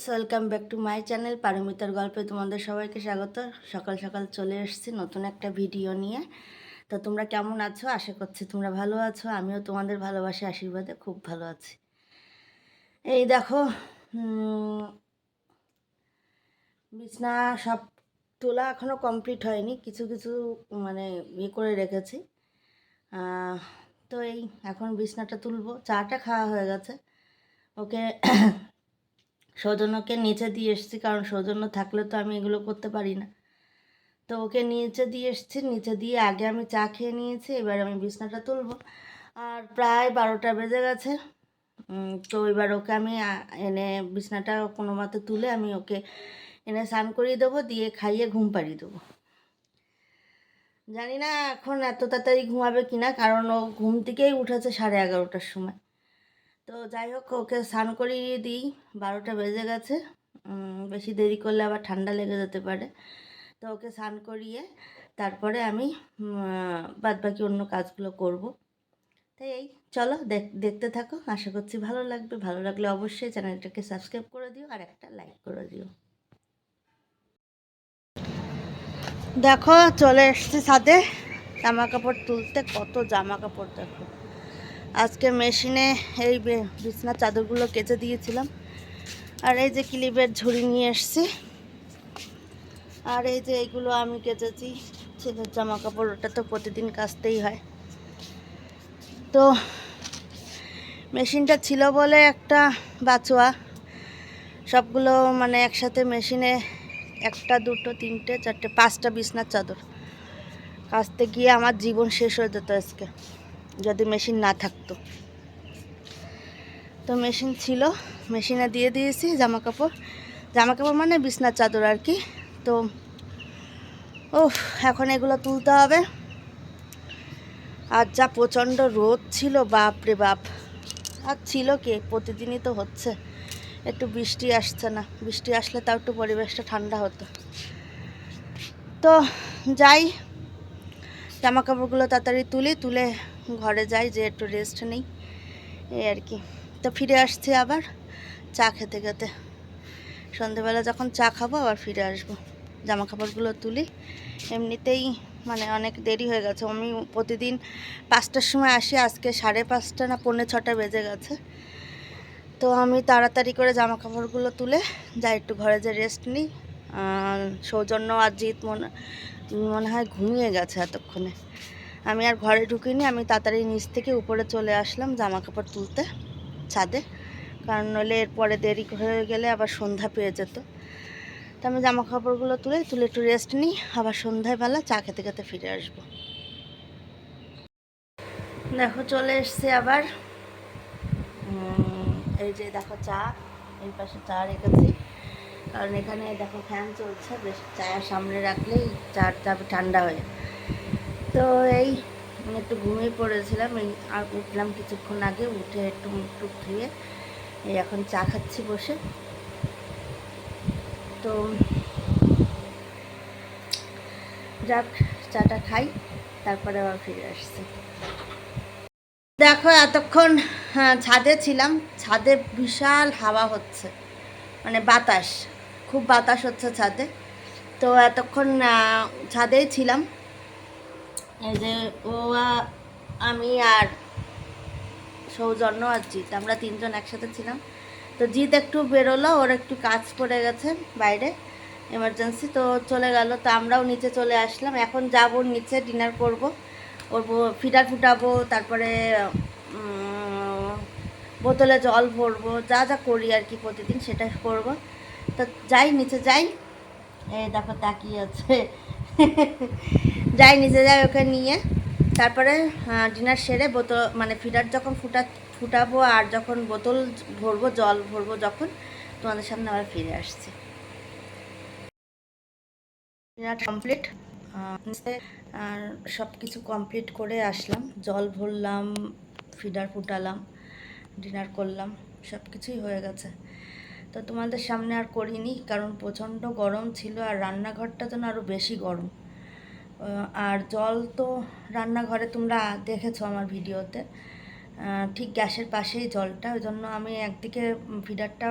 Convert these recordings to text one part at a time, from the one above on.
Friends welcome back to my channel পারমিতার গল্পে তোমাদের সবাইকে স্বাগত। সকাল সকাল চলে এসেছি নতুন একটা ভিডিও নিয়ে। তো তোমরা কেমন আছো? আশা করছি তোমরা ভালো আছো। আমিও তোমাদের ভালোবাসি, আশীর্বাদে খুব ভালো আছি। এই দেখো বিছনা সব তোলা এখনও কমপ্লিট হয়নি। কিছু কিছু মানে ইয়ে করে রেখেছি। তো এই এখন বিছনাটা তুলবো। চাটা খাওয়া হয়ে গেছে। ওকে সৌজন্যকে নিচে দিয়ে এসেছি, কারণ সৌজন্য থাকলে তো আমি এগুলো করতে পারি না। তো ওকে নিচে দিয়ে এসেছি, নিচে দিয়ে আগে আমি চা খেয়ে নিয়েছি, এবার আমি বিছনাটা তুলবো। আর প্রায় বারোটা বেজে গেছে। তো এবার ওকে আমি এনে বিছনাটা কোনো মতে তুলে আমি ওকে এনে স্নান করিয়ে দেবো, দিয়ে খাইয়ে ঘুম পাড়িয়ে দেবো। জানি না এখন এত তাড়াতাড়ি ঘুমাবে কিনা, কারণ ও ঘুম থেকেই উঠেছে সাড়ে এগারোটার সময়। তো যাই হোক, ওকে স্নান করিয়ে দিই। বারোটা বেজে গেছে। বেশি দেরি করলে আবার ঠান্ডা লেগে যেতে পারে। তো ওকে স্নান করিয়ে তারপরে আমি বাদ বাকি অন্য কাজগুলো করব। তাই এই, চলো দেখ- দেখতে থাকো। আশা করছি ভালো লাগবে। ভালো লাগলে অবশ্যই চ্যানেলটাকে সাবস্ক্রাইব করে দিও আর একটা লাইক করে দিও। দেখো, চলে এসছে সাথে জামা কাপড় তুলতে কত জামা কাপড় দেখো। আজকে মেশিনে এই বিছনার চাদরগুলো কেচে দিয়েছিলাম। আর এই যে ক্লিপের ঝুড়ি নিয়ে এসছি। আর এই যে এইগুলো আমি কেচেছি। ছেলের জামা কাপড় ওটা তো প্রতিদিন কাচতেই হয়। তো মেশিনটা ছিল বলে একটা বাচোয়া সবগুলো মানে একসাথে মেশিনে একটা, দুটো, তিনটে, চারটে, পাঁচটা বিছনার চাদর। কাচতে গিয়ে আমার জীবন শেষ হয়ে যেত আজকে। যদি মেশিন না থাকতো। তো মেশিন ছিল, মেশিনে দিয়ে দিয়েছি জামা কাপড় জামা কাপড় মানে বিছনার চাদর আর কি। তো ও এখন এগুলো তুলতে হবে। আর যা প্রচণ্ড রোদ ছিল, বাপ রে বাপ। আর ছিল কে, প্রতিদিনই তো হচ্ছে। একটু বৃষ্টি আসছে না। বৃষ্টি আসলে তাও একটু পরিবেশটা ঠান্ডা হতো। তো, যাই। জামা কাপড়গুলো তাড়াতাড়ি তুলি, তুলে ঘরে যাই, যে একটু রেস্ট নেই, এই আর কি। তো ফিরে আসছি আবার, চা খেতে খেতে। সন্ধেবেলা যখন চা খাব, আবার ফিরে আসব। জামা কাপড়গুলো তুলি। এমনিতেই মানে অনেক দেরি হয়ে গেছে। আমি প্রতিদিন পাঁচটার সময় আসি, আজকে সাড়ে পাঁচটা না পৌনে ছটা বেজে গেছে। তো আমি তাড়াতাড়ি করে জামা কাপড়গুলো তুলে যাই, একটু ঘরে যে রেস্ট নিই। সৌজন্য আর জিৎ মনে মনে হয় ঘুমিয়ে গেছে এতক্ষণে। আমি আর ঘরে ঢুকিনি, আমি তাড়াতাড়ি নিচ থেকে উপরে চলে আসলাম জামা কাপড় তুলতে, ছাদে। কারণ নইলে এরপরে দেরি হয়ে গেলে আবার সন্ধ্যা পেয়ে যেত। তো আমি জামা কাপড়গুলো তুলে তুলে একটু রেস্ট নিই, আবার সন্ধ্যাবেলা চা খেতে খেতে ফিরে আসব। দেখো চলে এসছে আবার। এই যে দেখো চা, এই পাশে চা রেখেছি। কারণ এখানে দেখো ফ্যান চলছে, বেশ চা সামনে রাখলেই চা যাবে ঠান্ডা হয়ে তো এই আমি একটু ঘুমিয়ে পড়েছিলাম এই আর উঠলাম কিছুক্ষণ আগে উঠে একটু মুখ টুক ধুয়ে এই এখন চা খাচ্ছি বসে। তো যাক চাটা খাই তারপরে আবার ফিরে আসছি। দেখো এতক্ষণ হ্যাঁ, ছাদে ছিলাম ছাদে বিশাল হাওয়া হচ্ছে মানে বাতাস খুব বাতাস হচ্ছে ছাদে। তো এতক্ষণ ছাদেই ছিলাম এই যে ও আমি আর সৌজন্য আর জিৎ, আমরা তিনজন একসাথে ছিলাম। তো জিৎ একটু বেরোলো, ওর একটু কাজ পড়ে গেছে বাইরে এমার্জেন্সি তো চলে গেল। তো আমরাও নিচে চলে আসলাম। এখন যাব, নিচে ডিনার করব ওর ফিডার ফুটাবো, তারপরে বোতলে জল ভরবো, যা যা করি আর কি প্রতিদিন সেটা করব। তো যাই, নিচে যাই। এই দেখো, তাকিয়ে আছে যাই নিচে যাই ওকে নিয়ে। তারপরে ডিনার সেরে বোতল মানে ফিডার যখন ফুটা, ফুটাবো আর যখন বোতল ভরবো, জল ভরবো যখন, তোমাদের সামনে আবার ফিরে আসছি। ডিনার কমপ্লিট আর সব কিছু কমপ্লিট করে আসলাম। জল ভরলাম, ফিডার ফুটালাম ডিনার করলাম সব কিছুই হয়ে গেছে। তো তোমাদের সামনে আর করিনি, কারণ প্রচণ্ড গরম ছিল আর রান্নাঘরটা যেন আরও বেশি গরম। আর জল তো রান্নাঘরে তোমরা দেখেছ আমার ভিডিওতে। ঠিক গ্যাসের পাশেই জলটা, ওই জন্য আমি একদিকে ফিডারটা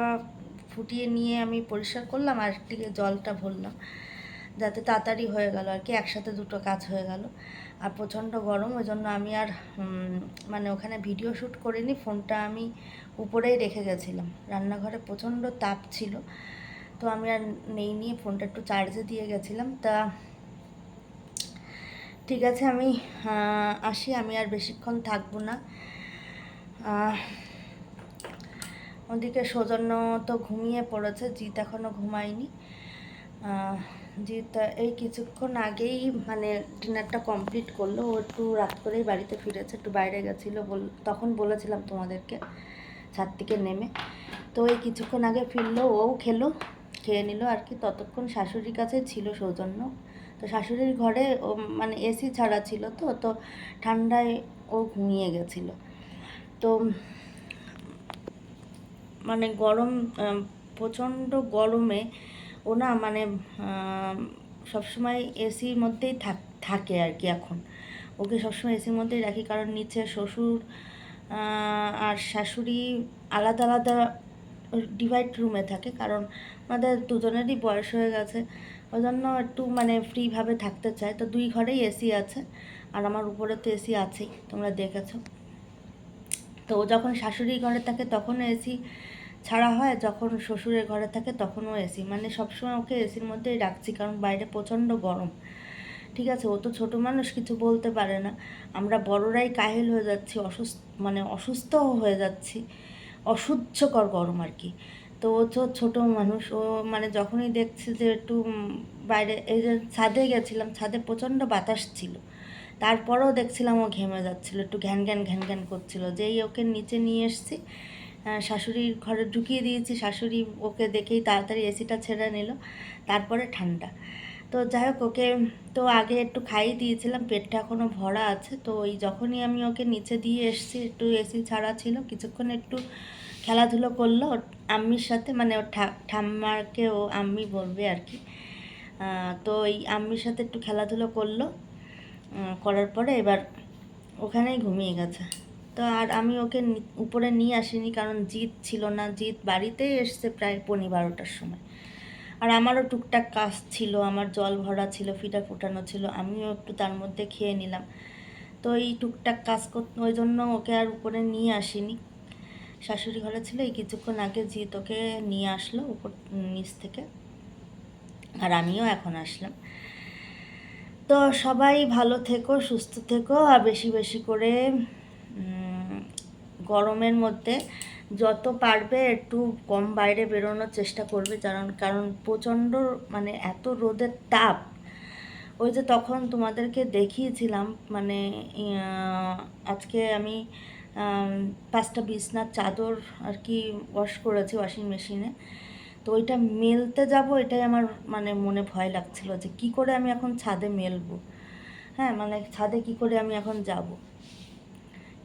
ফুটিয়ে নিয়ে আমি পরিষ্কার করলাম, আর একদিকে জলটা ভরলাম, যাতে তাড়াতাড়ি হয়ে গেল আর কি, একসাথে দুটো কাজ হয়ে গেল। আর প্রচণ্ড গরম ওই জন্য আমি আর মানে ওখানে ভিডিও শ্যুট করিনি ফোনটা আমি উপরেই রেখে গেছিলাম। রান্নাঘরে প্রচণ্ড তাপ ছিল, তো আমি আর নেই, নিয়ে ফোনটা একটু চার্জে দিয়ে গেছিলাম। তা ঠিক আছে, আমি আসি, আমি আর বেশিক্ষণ থাকব না। ওদিকে সৌজন্য তো ঘুমিয়ে পড়েছে, জিৎ এখনও ঘুমায়নি। আহ, জিৎ এই কিছুক্ষণ আগেই মানে ডিনারটা কমপ্লিট করল। ও একটু রাত করেই বাড়িতে ফিরেছে একটু বাইরে গেছিল বল তখন বলেছিলাম তোমাদেরকে ছাদ থেকে নেমে। তো এই কিছুক্ষণ আগে ফিরলো ও খেলো খেয়ে নিল আর কি। ততক্ষণ শাশুড়ির কাছে ছিল সৌজন্য। তো শাশুড়ির ঘরে ও মানে এসি ছাড়া ছিল তো তো ঠান্ডায় ও ঘুমিয়ে গেছিল। তো মানে গরম প্রচণ্ড গরমে ও না মানে সবসময় এসির মধ্যেই থাক, থাকে আর কি এখন। ওকে সবসময় এসির মধ্যেই রাখি কারণ নিচে শ্বশুর আর শাশুড়ি আলাদা আলাদা ডিভাইড রুমে থাকে কারণ আমাদের দুজনেরই বয়স হয়ে গেছে। ওই জন্য একটু মানে ফ্রিভাবে থাকতে চায় তো দুই ঘরেই এসি আছে আর আমার উপরে তো এসি আছেই, তোমরা দেখেছ। তো ও যখন শাশুড়ি ঘরে থাকে তখন এসি ছাড়া হয়, যখন শ্বশুরের ঘরে থাকে তখনও এসি মানে সবসময় ওকে এসির মধ্যেই রাখছি, কারণ বাইরে প্রচণ্ড গরম। ঠিক আছে, ও তো ছোটো মানুষ, কিছু বলতে পারে না। আমরা বড়রাই কাহিল হয়ে যাচ্ছি, অসুস্থ মানে অসুস্থও হয়ে যাচ্ছি। অসহ্যকর গরম আর কি। তো ও তো ছোটো মানুষ, ও মানে যখনই দেখছে যে একটু বাইরে, এই যে ছাদে গেছিলাম, ছাদে প্রচণ্ড বাতাস ছিল। তারপরেও দেখছিলাম ও ঘেমে যাচ্ছিল, একটু ঘ্যান ঘ্যান ঘ্যান ঘ্যান করছিল। যেই ওকে নিচে নিয়ে এসছি শাশুড়ির ঘরে ঢুকিয়ে দিয়েছি, শাশুড়ি ওকে দেখেই তাড়াতাড়ি এসিটা ছেড়ে নিল। তারপরে ঠান্ডা। তো যাই হোক, ওকে তো আগে একটু খাইয়ে দিয়েছিলাম, পেটটা এখনও ভরা আছে। তো ওই যখনই আমি ওকে নিচে দিয়ে এসছি, একটু এসি ছাড়া ছিল, কিছুক্ষণ একটু খেলাধুলো করল আম্মির সাথে মানে ওর ঠাম্মাকে ও আম্মি বলবে আর কি। তো এই আম্মির সাথে একটু খেলাধুলো করল। করার পরে এবার ওখানেই ঘুমিয়ে গেছে। তো আর আমি ওকে উপরে নিয়ে আসিনি কারণ জিৎ ছিল না। জিৎ বাড়িতেই এসছে প্রায় পৌনে বারোটার সময়। আর আমারও টুকটাক কাজ ছিল, আমার জল ভরা ছিল, ফিটা ফোটানো ছিল, আমিও একটু তার মধ্যে খেয়ে নিলাম। তো এই টুকটাক কাজ করতে ওই জন্য ওকে আর উপরে নিয়ে আসিনি। শাশুড়ি ঘরে ছিল, এই কিছুক্ষণ আগে জিৎ ওকে নিয়ে আসলো উপর, নিচ থেকে। আর আমিও এখন আসলাম। তো সবাই ভালো থেকো, সুস্থ থেকো, আর বেশি বেশি করে গরমের মধ্যে যত পারবে একটু কম বাইরে বেরোনোর চেষ্টা করবে, কারণ কারণ প্রচণ্ড মানে এত রোদের তাপ। ওই যে তখন তোমাদেরকে দেখিয়েছিলাম মানে আজকে আমি পাঁচটা বিছনার চাদর আর কি ওয়াশ করেছি ওয়াশিং মেশিনে তো ওইটা মেলতে যাব এটাই আমার মানে মনে ভয় লাগছিল যে কি করে আমি এখন ছাদে মেলবো? হ্যাঁ মানে ছাদে কি করে আমি এখন যাব?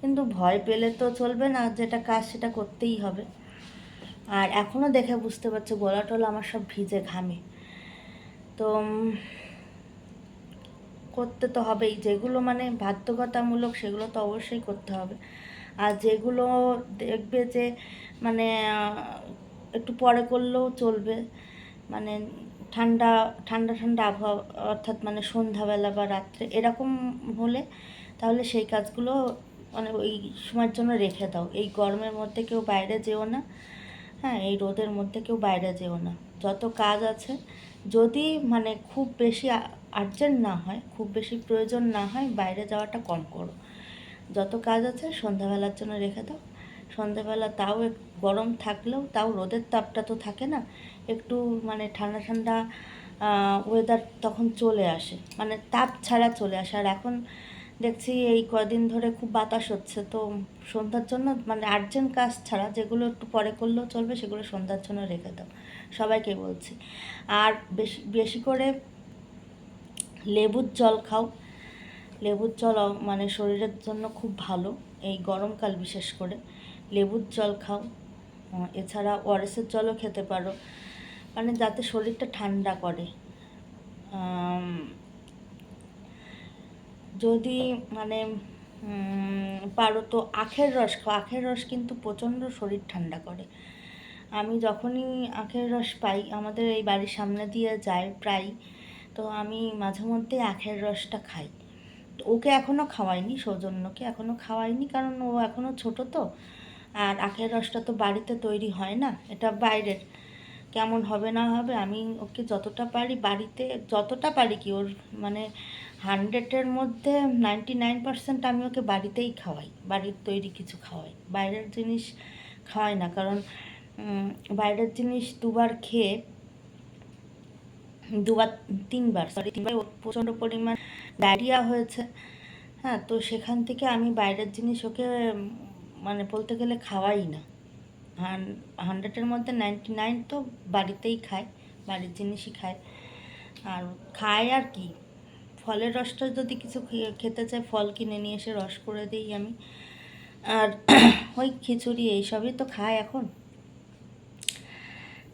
কিন্তু ভয় পেলে তো চলবে না, যেটা কাজ সেটা করতেই হবে। আর এখনও দেখে বুঝতে পারছ, গলা টলা আমার সব ভিজে ঘামে। তো করতে তো হবেই। যেগুলো মানে বাধ্যকতামূলক সেগুলো তো অবশ্যই করতে হবে। আর যেগুলো দেখবে যে মানে একটু পরে করলেও চলবে। মানে ঠান্ডা ঠান্ডা ঠান্ডা আবহাওয়া, অর্থাৎ মানে সন্ধ্যাবেলা বা রাত্রে এরকম হলে তাহলে সেই কাজগুলো মানে ওই সময়ের জন্য রেখে দাও। এই গরমের মধ্যে কেউ বাইরে যেও না। হ্যাঁ এই রোদের মধ্যে কেউ বাইরে যেও না। যত কাজ আছে, যদি মানে খুব বেশি আর্জেন্ট না হয়, খুব বেশি প্রয়োজন না হয়, বাইরে যাওয়াটা কম করো। যত কাজ আছে, সন্ধ্যাবেলার জন্য রেখে দাও। সন্ধ্যাবেলা তাও গরম থাকলেও তাও রোদের তাপটা তো থাকে না। একটু মানে ঠান্ডা ঠান্ডা ওয়েদার তখন চলে আসে। মানে তাপ ছাড়া চলে আসে। আর এখন দেখছি এই কদিন ধরে খুব বাতাস হচ্ছে, তো সন্ধ্যার জন্য মানে আর্জেন্ট কাজ ছাড়া যেগুলো একটু পরে করলেও চলবে সেগুলো সন্ধ্যার জন্য রেখে দাও, সবাইকে বলছি। আর বেশি বেশি করে লেবুর জল খাও, লেবুর জল মানে শরীরের জন্য খুব ভালো, এই গরমকাল বিশেষ করে, লেবুর জল খাও এছাড়া ওআরএসের জলও খেতে পারো মানে যাতে শরীরটা ঠান্ডা করে যদি মানে পারো তো আখের রস খাও। আখের রস কিন্তু প্রচণ্ড শরীর ঠান্ডা করে। আমি যখনই আখের রস পাই, আমাদের এই বাড়ির সামনে দিয়ে যায় প্রায় তো আমি মাঝে মধ্যে আখের রসটা খাই। ওকে এখনও খাওয়াইনি, সৌজন্যকে এখনও খাওয়াইনি, কারণ ও এখনও ছোট তো। আর আখের রসটা তো বাড়িতে তৈরি হয় না, এটা বাইরের। কেমন হবে না হবে, আমি ওকে যতটা পারি, বাড়িতে যতটা পারি কি ওর মানে হান্ড্রেডের মধ্যে নাইনটি নাইন পার্সেন্ট আমি ওকে বাড়িতেই খাওয়াই, বাড়ির তৈরি কিছু খাওয়াই। বাইরের জিনিস খাওয়াই না, কারণ বাইরের জিনিস দুবার খেয়ে, দুবার, তিনবার সরি তিনবার প্রচণ্ড পরিমাণ ডায়রিয়া হয়েছে। হ্যাঁ তো সেখান থেকে আমি বাইরের জিনিস ওকে মানে বলতে গেলে খাওয়াই না। হান্ড্রেডের মধ্যে নাইনটি নাইন তো বাড়িতেই খায়, বাড়ির জিনিসই খায়। আর খায় আর কি ফলের রসটা যদি কিছু খেতে চায় ফল কিনে নিয়ে এসে রস করে দিই আমি। আর ওই খিচুড়ি এইসবই তো খায় এখন।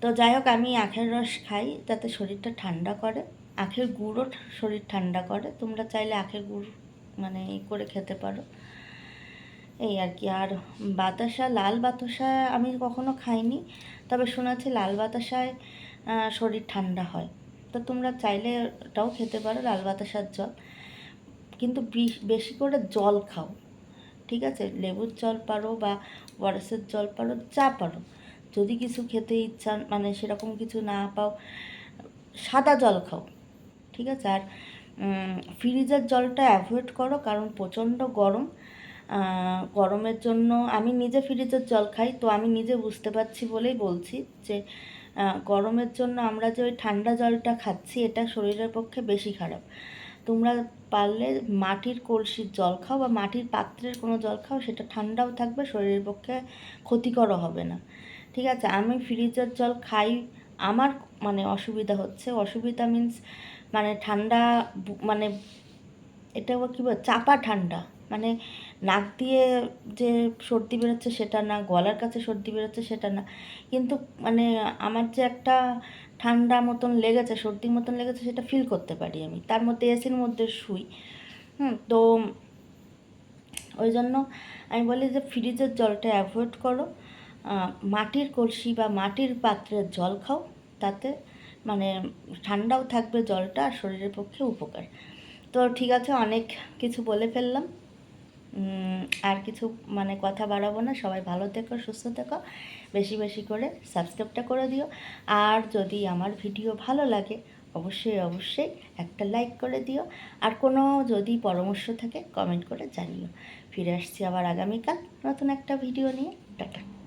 তো যাই হোক, আমি আখের রস খাই, যাতে শরীরটা ঠান্ডা করে। আখের গুঁড়ও শরীর ঠান্ডা করে। তোমরা চাইলে আখের গুড় মানে ই করে খেতে পারো। এই আর কি। আর বাতাসা, লাল বাতাসা আমি কখনো খাইনি। তবে শুনেছি লাল বাতাসায় শরীর ঠান্ডা হয়। তো তোমরা চাইলে ওটাও খেতে পারো, লাল বাতাসার জল। কিন্তু বিশ- করে জল খাও, ঠিক আছে? লেবুর জল পারো বা ওয়ারেসের জল পারো, যা পারো। যদি কিছু খেতে ইচ্ছা মানে সেরকম কিছু না পাও, সাদা জল খাও, ঠিক আছে? আর ফ্রিজের জলটা অ্যাভয়েড করো, কারণ প্রচণ্ড গরম। গরমের জন্য আমি নিজে ফ্রিজের জল খাই, তো আমি নিজে বুঝতে পারছি বলেই বলছি যে গরমের জন্য আমরা যে ওই ঠান্ডা জলটা খাচ্ছি, এটা শরীরের পক্ষে বেশি খারাপ। তোমরা পারলে মাটির কলসির জল খাও বা মাটির পাত্রের কোনো জল খাও, সেটা ঠান্ডাও থাকবে, শরীরের পক্ষে ক্ষতিকরও হবে না। ঠিক আছে, আমি ফ্রিজের জল খাই, আমার মানে অসুবিধা হচ্ছে। অসুবিধা মিন্স মানে ঠান্ডা মানে এটা কী বল, চাপা ঠান্ডা। মানে নাক দিয়ে যে সর্দি বেরোচ্ছে সেটা না, গলার কাছে সর্দি বেরোচ্ছে সেটা না। কিন্তু মানে আমার যে একটা ঠান্ডা মতন লেগেছে, সর্দির মতন লেগেছে সেটা ফিল করতে পারি আমি। তার মধ্যে এসির মধ্যে শুই। হুম, তো ওই জন্য আমি বলি যে ফ্রিজের জলটা অ্যাভয়েড করো। মাটির কলসি বা মাটির পাত্রের জল খাও। তাতে মানে ঠান্ডাও থাকবে জলটা আর শরীরের পক্ষে উপকার। তো ঠিক আছে, অনেক কিছু বলে ফেললাম। আর কিছু মানে কথা বাড়াবো না, সবাই ভালো থেকো, সুস্থ থেকো, বেশি বেশি করে সাবস্ক্রাইবটা করে দিও। আর যদি আমার ভিডিও ভালো লাগে, অবশ্যই অবশ্যই একটা লাইক করে দিও। আর কোনো যদি পরামর্শ থাকে কমেন্ট করে জানিও। ফিরে আসছি আবার আগামীকাল নতুন একটা ভিডিও নিয়ে। টাটা।